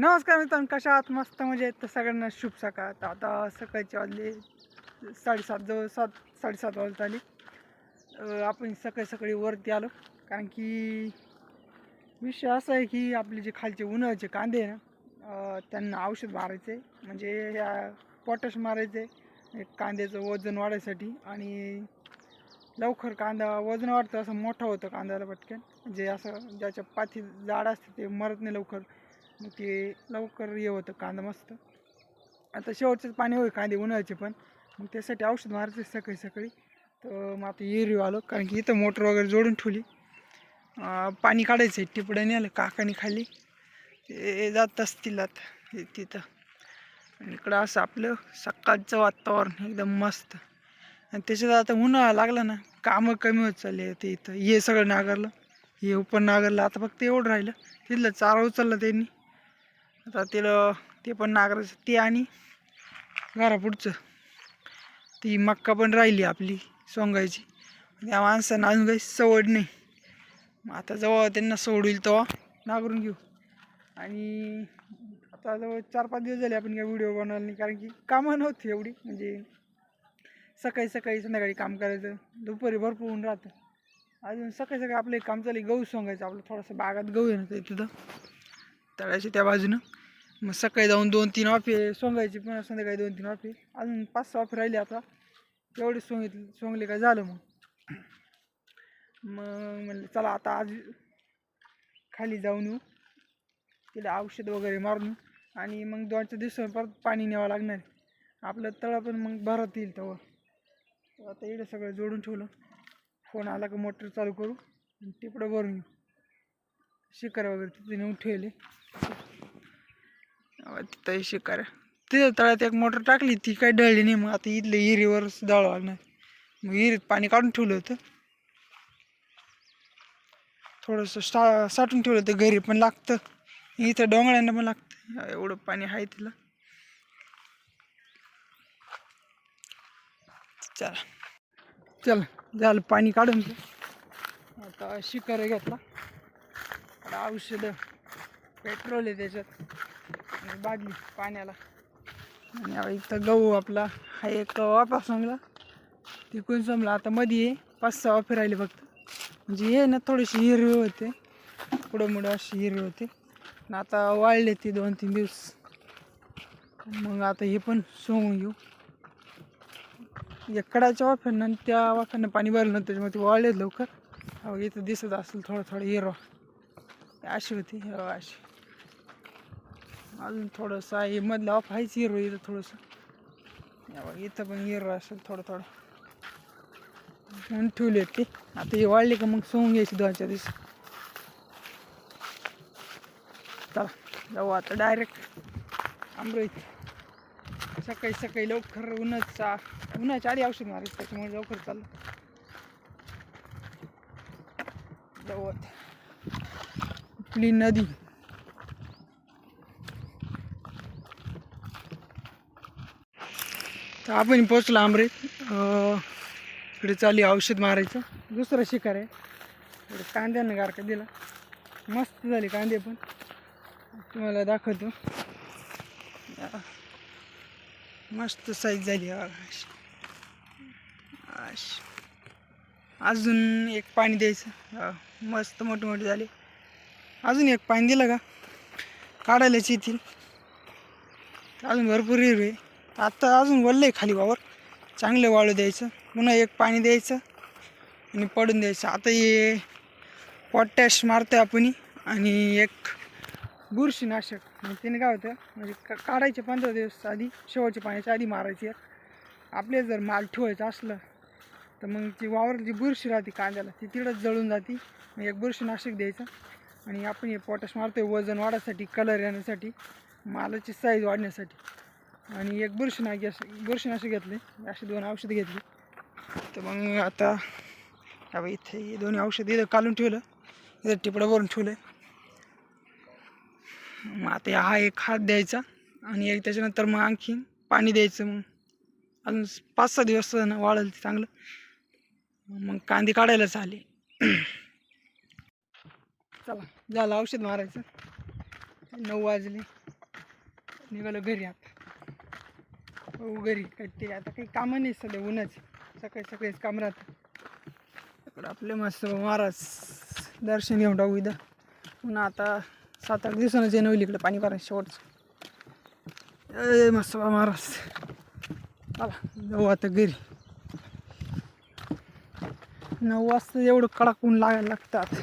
नमस्कार मित्रांनो कशा आहात? मस्त म्हणजे आहेत तर सगळ्यांना शुभ सकाळ. तर आता सकाळची वाजले साडेसात जवळ सात साडेसात वाजता आली. आपण सकाळी सकाळी वरती आलो. कारण की विषय असा आहे की आपले जे खालचे उन्हाळ्याचे कांदे आहे ना त्यांना औषध मारायचे. म्हणजे ह्या पोटॅश मारायचे. कांद्याचं वजन वाढायसाठी. आणि लवकर कांदा वजन वाढतं असं मोठा होतं कांद्याला पटकन. जे असं ज्याच्या पाठी जाड असते ते मरत नाही लवकर. मग ते लवकर हे होतं कांदा मस्त. आता शेवटचंच पाणी होईल कांदे उन्हाळ्याचे पण. मग त्यासाठी औषध मारायचं सकाळी सकाळी. तर मग आता एरिओ आलो कारण की इथं मोटर वगैरे जोडून ठेवली. पाणी काढायचं आहे टिपड्याने आलं काकाने खाली ते जात असतील आता तिथं. आणि इकडं असं आपलं सकाळचं वातावरण एकदम मस्त. आणि त्याच्यात आता उन्हाळा लागला ना कामं कमी होत चालले ते इथं. हे सगळं नागरलं हे पण नागरलं आता फक्त एवढं राहिलं. तिथलं चारा उचलला त्यांनी. आता तिला ते पण नागराचं ते आणि घरापुढचं. ती मक्का पण राहिली आपली सोंगायची. त्या माणसांना अजून काही सवड नाही. मग आता जेव्हा त्यांना सवड होईल तेव्हा नागरून घेऊ. आणि आता जवळ चार पाच दिवस झाले आपण काय व्हिडिओ बनवला नाही कारण की कामं नव्हती एवढी. म्हणजे सकाळी सकाळी संध्याकाळी काम करायचं दुपारी भरपूर ऊन राहतं. अजून सकाळी सकाळी आपलं एक काम चालू गहू सोंगायचं. आपलं थोडंसं बागात गहू आहे ना तिथं तळ्याच्या त्या बाजूनं. मग सकाळी जाऊन दोन तीन वाफे सोंगायची पुन्हा संध्याकाळी दोन तीन वाफे अजून पाच सहा वाफे राहिले आता. एवढे सोंगितले सोंगले काय झालं मग? मग म्हणलं चला आता आज खाली जाऊन येऊ. तिला औषध वगैरे मारून. आणि मग दोन चार दिवसांनी परत पाणी न्यावं लागणार आपलं तळं पण मग भरत येईल तेव्हा. आता इकडं सगळं जोडून ठेवलं. फोन आला का मोटर चालू करू. आणि टिपडं भरून घेऊ शिकार वगैरे तिथे नेऊन ठेवले. तिथं शिकार. तिथं तळ्यात एक मोटर टाकली ती काही डळली नाही. मग आता इथलं हिरीवरच दळवा लागणार. मग हिरीत पाणी काढून ठेवलं होतं. थोडंसं सा साठून ठेवलं होतं. घरी पण लागतं. इथं डोंगळ्यांना पण लागतं. एवढं पाणी आहे तिला चला. चल झालं पाणी काढून घे. आता शिकार घेतला. आता औषधं पेट्रोल आहे त्याच्यात. बादली पाण्याला. आणि इथं गहू आपला हा एक वापस संगला तिकून संपला आता मध्ये पाच सहा वाफे राहिले फक्त. म्हणजे हे ना थोडीशी हिरवी होते. पुढं मुडं अशी हिरवी होते. आणि आता वाळले ते दोन तीन दिवस. मग आता हे पण सोंगून घेऊ. एकडाच्या वाफ्यांना आणि त्या वाफ्यांना पाणी भरलं त्याच्यामुळे ते वाळले लवकर. अहो इथं दिसत असेल थोडं थोडं हिरवा. अशी होती हो अशी. अजून थोडंसं आहे. मधला ऑफ आहेच हिरो इथं थोडंसं. इथं पण हिरो असेल थोडं थोडं. म्हणून ठेवले ते. आता हे वाढले का मग सोंग घ्यायची दोन चार दिवस. चला जाऊ आता डायरेक्ट अमरावती सकाळी सकाळी लवकर उन्हाचा उन्हाच्या आधी औषध मारायचं त्याच्यामुळे लवकर चाललं. जाऊ आता. आपली नदी? तर आपण पोचलो आमरेत. इकडे चालू औषध मारायचं. दुसरं शिकार आहे. इकडे कांद्यानं गारका दिला. मस्त झाले कांदे पण. तुम्हाला दाखवतो. मस्त साईज झाली अजून एक पाणी द्यायचं. मस्त मोठे मोठे झाले. अजून एक पाणी दिलं का? काढायलाच येतील. अजून भरपूर हिरवे. आता अजून वल्लं आहे खाली वावर. चांगलं वाळू द्यायचं. पुन्हा एक पाणी द्यायचं आणि पडून द्यायचं. आता हे पोटॅश आहे आपण आणि एक बुरशीनाशक. म्हणजे त्याने काय होतं? म्हणजे का काढायचे पंधरा दिवस आधी शेवटच्या पाण्याच्या आधी मारायची. आपले जर माल ठेवायचा असलं तर मग ती वावर जी बुरशी राहते कांद्याला ती तिकडंच जळून जाते. मग एक बुरशीनाशक द्यायचं. आणि आपण हे पोटॅश मारतो वजन वाढायसाठी कलर येण्यासाठी मालाची साईज वाढण्यासाठी. आणि एक बुरशीनागी असं बुरशीनाशी घेतले. अशी दोन औषधं घेतली. तर मग आता बाबा इथे दोन्ही औषधं इथं काढून ठेवलं. इथं टिपडं भरून ठेवलं मग आता हा एक हात द्यायचा आणि एक त्याच्यानंतर मग आणखीन पाणी द्यायचं मग. अजून पाच सहा दिवस ना ते चांगलं. मग कांदे काढायलाच आले चला झालं औषध मारायचं. नऊ वाजले. निघालो घरी आता. घरी काही ते आता काही कामं नाही सध्या ऊनच. सकाळी सकाळीच काम राहतं. इकडं आपले मस्त महाराज दर्शन घेऊन टाकू इथं. पुन्हा आता सात आठ दिवसानं येणं होईल इकडं पाणी भरायचं शेवटचं. ए मस्त बा महाराज. चला जाऊ आता घरी. नऊ वाजता एवढं कडक ऊन लागायला लागतात.